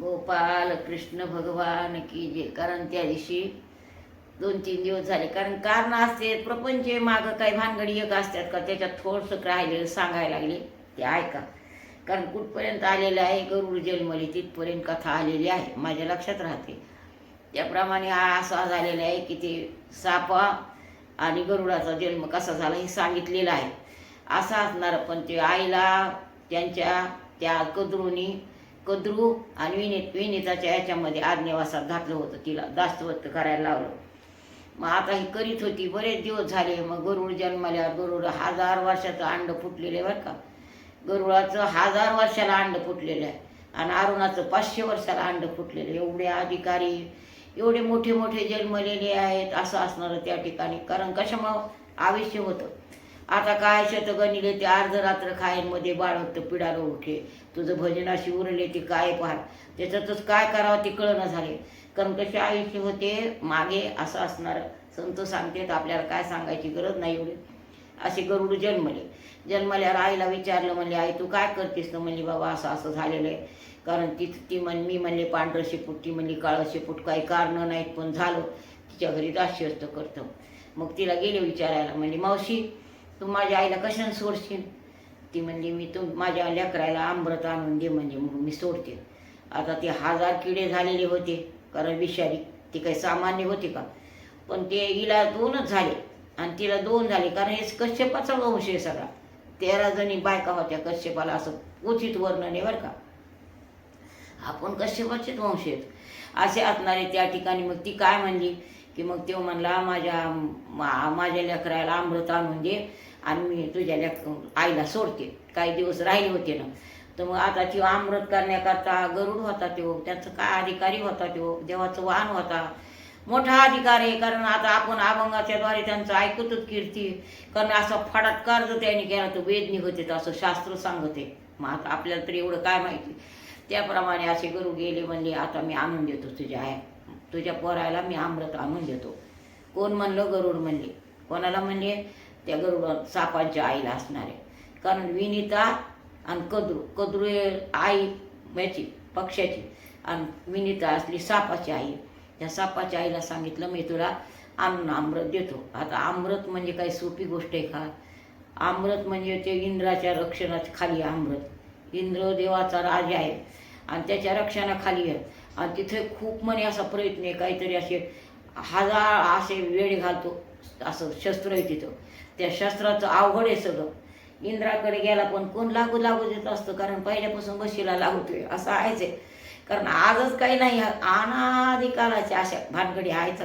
गोपाल कृष्ण भगवान की जे कारण त्या दिवशी दोन तीन दिवस झाले. कारण कारण असते प्रपंच मागं काही भानगडी एक असतात का त्याच्यात थोडंसं राहिलेलं सांगायला लागले. ते ऐका. कारण कुठपर्यंत आलेलं आहे गरुड जन्मली तिथपर्यंत कथा आलेली आहे. माझ्या लक्षात राहते. त्याप्रमाणे हा असा झालेला आहे की ते सापा आणि गरुडाचा जन्म कसा झाला हे सांगितलेलं आहे. असा असणार पण ते आईला त्यांच्या त्या कदरूनी कद्रू आणि विनीत विनीताच्या याच्यामध्ये आज्ञावासात घातलं होतं. तिला दास्तवत करायला लावलं. मग आता ही करीत होती बरेच दिवस झाले. मग गरुड जन्माल्या गरुड हजार वर्षाचं अंड फुटलेलं आहे बरं का. गरुडाचं हजार वर्षाला अंड फुटलेलं आहे. आणि अरुणाचं पाचशे वर्षाला अंड फुटलेलं आहे. एवढे अधिकारी एवढे मोठे मोठे जन्मलेले आहेत. असं असणारं त्या ठिकाणी. कारण कशामुळं आयुष्य होतं? आता काय शतगणिले ते अर्ध रात्र खायमध्ये बाळवत पिडारो उठे तुझं भजनाशी उरले ते काय पार? त्याच्यातच काय करावं ते कळणं झाले. कारण कसे आयुष्य होते मागे असं असणार. संत तर आपल्याला काय सांगायची गरज नाही एवढी. असे गरुड जन्मले. जन्मल्यावर आईला विचारलं म्हणले आई तू काय करतेस? ना म्हणली बाबा असं असं झालेलं आहे. कारण ती ती म्हण मी म्हणले पांढरं शेपूट. ती म्हणली काळं शेपूट काही कारणं नाहीत पण झालं. तिच्या घरी दास्यस्त करतं. मग तिला गेले विचारायला. म्हणली मावशी तू माझ्या आईला कशाने सोडशील? ती म्हणली मी तू माझ्या लेकरायला आंबरत आणून दे म्हणजे मग मी सोडते. आता ते हजार किडे झालेले होते कारण विषारी ती काही सामान्य होते का? पण ते हिला दोनच झाले आणि तिला दोन झाले. कारण हे कश्यपाचा वंश आहे सगळा. तेरा जणी बायका होत्या कश्यपाला असं उचित वर्णन आहे बरं का? आपण कश्यपाचेच वंश आहेत. असे असणारे त्या ठिकाणी मग ती काय म्हणली? की मग तो म्हणला माझ्या मा- माझ्या लेकराला अमृत आणून दे आणि मी तुझ्या लेक आईला सोडते. काही दिवस राहिले होते ना. तर मग आता ती अमृत करण्याकरता गरुड होता तो त्याचं काय अधिकारी होता तो देवाचं वाहन होता. मोठा अधिकार आहे कारण आता आपण अभंगाच्या द्वारे त्यांचं ऐकतच कीर्ती. कारण असा फडात कर्ज त्यांनी केला तो वेदनी होते तर असं शास्त्र सांगते. मग आता आपल्याला तरी एवढं काय माहिती? त्याप्रमाणे असे गुरु गेले म्हणले आता मी आणून देतो तुझ्या आहे तुझ्या पोरायला मी अमृत आणून देतो. कोण म्हणलं? गरुड म्हणले. कोणाला म्हणजे त्या गरुड सापांच्या आईला असणारे. कारण विनिता आणि कद्रू कद्रू आई याची पक्षाची आणि विनिता असली सापाची आई. त्या सापाच्या आईला सांगितलं मी तुला आणून अमृत देतो. आता अमृत म्हणजे काही सोपी गोष्ट आहे का? अमृत म्हणजे ते इंद्राच्या रक्षणाच्या खाली आहे अमृत. इंद्र देवाचा राजा आहे आणि त्याच्या रक्षणाखाली आहे. आणि तिथे खूप म्हणे असा प्रयत्न आहे काहीतरी असे हजार असे वेळ घालतो असं शस्त्र आहे तिथं. त्या शस्त्राचं अवघड आहे सगळं. इंद्राकडे गेला पण कोण लागू लागू देत असतं? कारण पहिल्यापासून बशीला लागतोय असं आहेच आहे. कारण आजच काही नाही अनादी अशा भानगडी आहेच.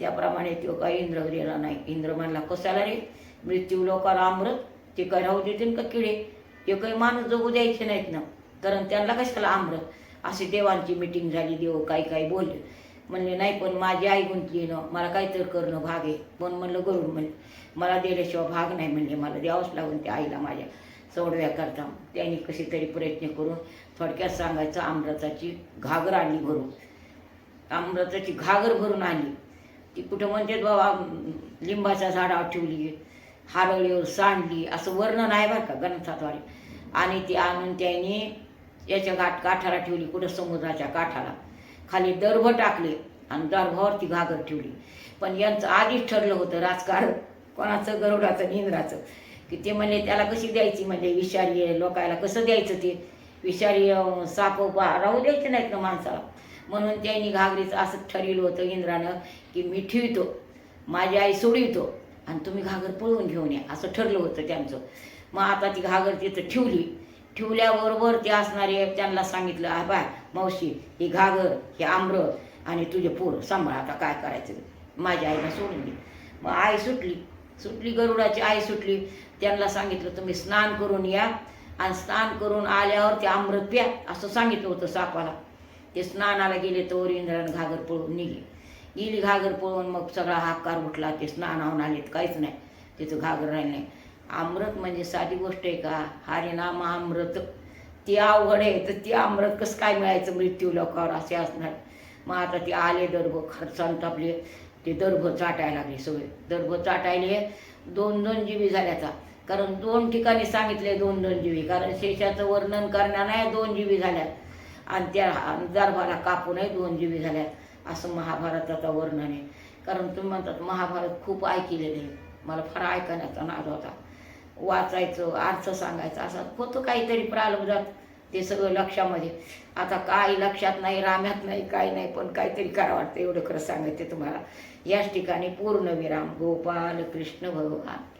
त्याप्रमाणे तो काही इंद्र गेला नाही. इंद्र म्हणला कशाला रे? मृत्यू लोकाला अमृत? ते काय राहू देतील का किडे? ते काही माणूस जगू द्यायचे नाहीत ना. कारण त्यांना कशाला अमृत? अशी देवांची मिटिंग झाली देव काही काही बोल म्हणले नाही पण माझी आई गुंतली ना मला काहीतरी करणं भाग आहे. पण म्हणलं गरुड म्हणले मला दिल्याशिवाय भाग नाही. म्हणले मला द्यावंच लागून त्या आईला माझ्या सोडव्या करता. त्यांनी कशी तरी प्रयत्न करून थोडक्यात सांगायचं आमरताची घागर आणली भरून. आमरताची घागर भरून आणली. ती कुठं म्हणते बाबा लिंबाच्या झाडावर ठेवली हारवळीवर सांडली. असं वर्णन आहे बरं का ग्रंथाद्वारे आणि ती आणून त्यांनी याच्या गाठ काठाला ठेवली कुठं समुद्राच्या काठाला खाली दर्भ टाकले आणि दर्भावरती घागर ठेवली. पण यांचं आधीच ठरलं होतं राजकारण. कोणाचं गरुडाचं निंद्राचं की ते म्हणले त्याला कशी द्यायची? म्हणजे विषारी लोकायला कसं द्यायचं ते? विषारी साप बा- राहू द्यायचे नाहीत ना माणसाला. म्हणून त्यांनी घागरीचं असं ठरविलं होतं इंद्रानं की मी ठेवतो माझी आई सोडवितो आणि तुम्ही घागर पळवून घेऊन या. असं ठरलं होतं त्यांचं. मग आता ती घागर तिथं ठेवली. ठेवल्याबरोबर ते असणारे त्यांना सांगितलं आ बाय मावशी ही घागर हे आंब्र आणि तुझे पोर सांभाळ आता काय करायचं? माझ्या आईला सोडून दे. मग आई सुटली. सुटली गरुडाची आई सुटली. त्यांना सांगितलं तुम्ही स्नान करून या. आणि स्नान करून आल्यावर ते अमृत प्या असं सांगितलं होतं सापाला. ते स्नानाला गेले तर इंद्रानं घागर पळून निघे गेली घागर पळून मग सगळा हाकार उठला. ते स्नानाहून आलेत काहीच नाही. तिथं घागर राहिलं नाही. अमृत म्हणजे साधी गोष्ट आहे का? हरिनाम अमृत. ती अवघड आहे तर ती अमृत कसं काय मिळायचं मृत्यू लोकावर असे असणार? मग आता ते आले दर्भ खर्चांत आपले ते दर्भ चाटायला लागले सगळे. दर्भ चाटायले दोन दोन जीवी झाल्याचा. कारण दोन ठिकाणी सांगितले दोन दोन जीवी. कारण शेषाचं वर्णन करणार नाही दोन जीवी झाल्या. आणि त्या दर्भाला कापूनही दोन जीवी झाल्या. असं महाभारताचा वर्णन आहे. कारण तुम्ही म्हणतात महाभारत खूप ऐकलेले आहे. मला फार ऐकण्याचा नाद होता. वाचायचं अर्थ सांगायचा असं होतं काहीतरी प्रालब्धात ते सगळं लक्षामध्ये. आता काय लक्षात नाही राम्यात नाही काय नाही पण काहीतरी करा वाटतं. एवढं खरं सांगायचं तुम्हाला. याच ठिकाणी पूर्ण विराम गोपाल कृष्ण भगवान.